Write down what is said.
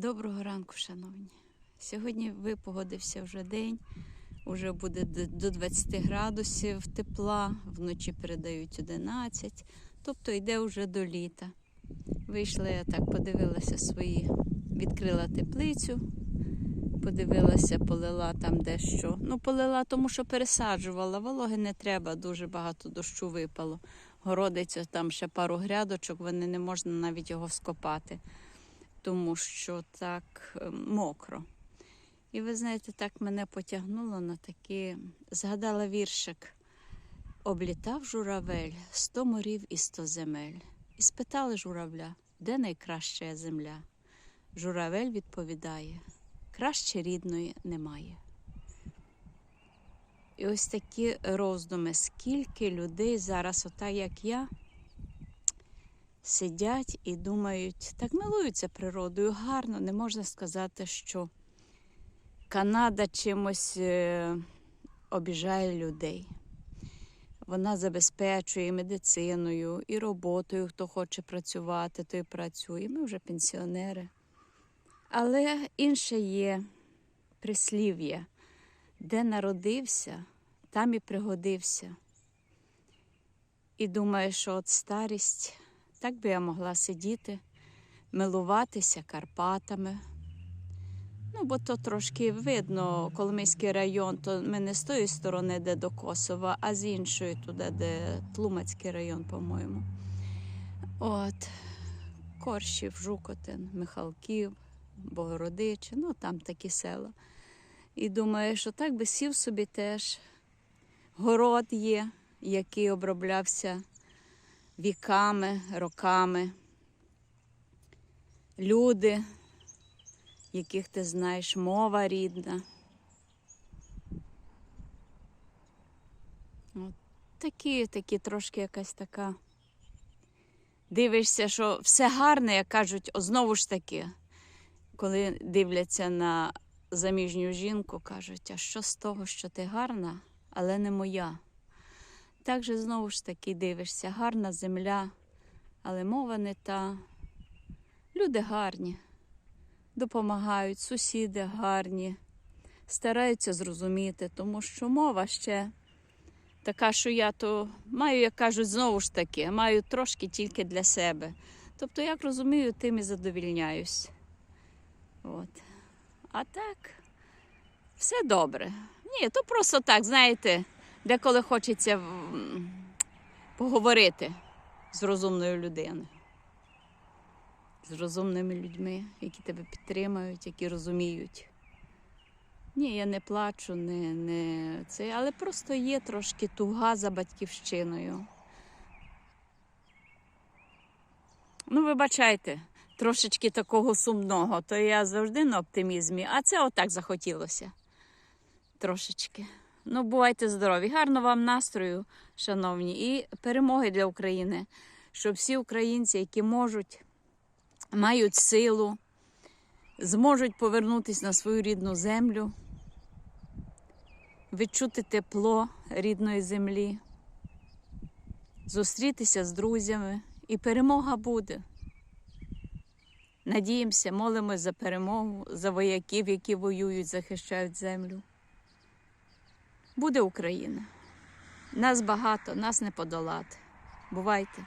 Доброго ранку, шановні. Сьогодні випогодився вже день, уже буде до- до 20 градусів тепла, вночі передають 11, тобто йде вже до літа. Вийшла я так, подивилася свої, відкрила теплицю, подивилася, полила там дещо. Ну, полила, тому що пересаджувала, вологи не треба, дуже багато дощу випало. Городиться там ще пару грядочок, вони не можна навіть його скопати тому що так е, мокро. І ви знаєте, так мене потягнуло на такі, згадала віршик. Облітав журавель сто морів і сто земель. І спитали журавля, де найкраща земля? Журавель відповідає, краще рідної немає. І ось такі роздуми, скільки людей зараз, отак як я, сидять і думають, так милуються природою гарно. Не можна сказати, що Канада чимось е, обіжає людей. Вона забезпечує медициною, і роботою, хто хоче працювати, той працює. Ми вже пенсіонери. Але інше є прислів'я, де народився, там і пригодився. І думаю, що от старість так би я могла сидіти, милуватися Карпатами. Ну, бо то трошки видно, Коломийський район, то ми не з тої сторони, де до Косова, а з іншої, туди, де Тлумацький район, по-моєму. От, Коршів, Жукотин, Михалків, Богородичі, ну там такі села. І думаю, що так би сів собі теж. Город є, який оброблявся віками, роками. Люди, яких ти знаєш, мова рідна. От такі, такі трошки якась така. Дивишся, що все гарне, як кажуть, знову ж таки, коли дивляться на заміжню жінку, кажуть, а що з того, що ти гарна, але не моя. Так же знову ж таки дивишся, гарна земля, але мова не та. Люди гарні, допомагають, сусіди гарні, стараються зрозуміти, тому що мова ще така, що я то маю, як кажуть, знову ж таки, маю трошки тільки для себе. Тобто, як розумію, тим і задовільняюсь. От. А так, все добре. Ні, то просто так, знаєте. Деколи хочеться поговорити з розумною людиною, з розумними людьми, які тебе підтримують, які розуміють. Ні, я не плачу, не, не це, але просто є трошки туга за батьківщиною. Ну, вибачайте, трошечки такого сумного, то я завжди на оптимізмі, а це отак захотілося. Трошечки. Ну, бувайте здорові, гарно вам настрою, шановні, і перемоги для України, щоб всі українці, які можуть, мають силу, зможуть повернутися на свою рідну землю, відчути тепло рідної землі, зустрітися з друзями, і перемога буде. Надіємося, молимось за перемогу, за вояків, які воюють, захищають землю. Буде Україна. Нас багато, нас не подолати. Бувайте!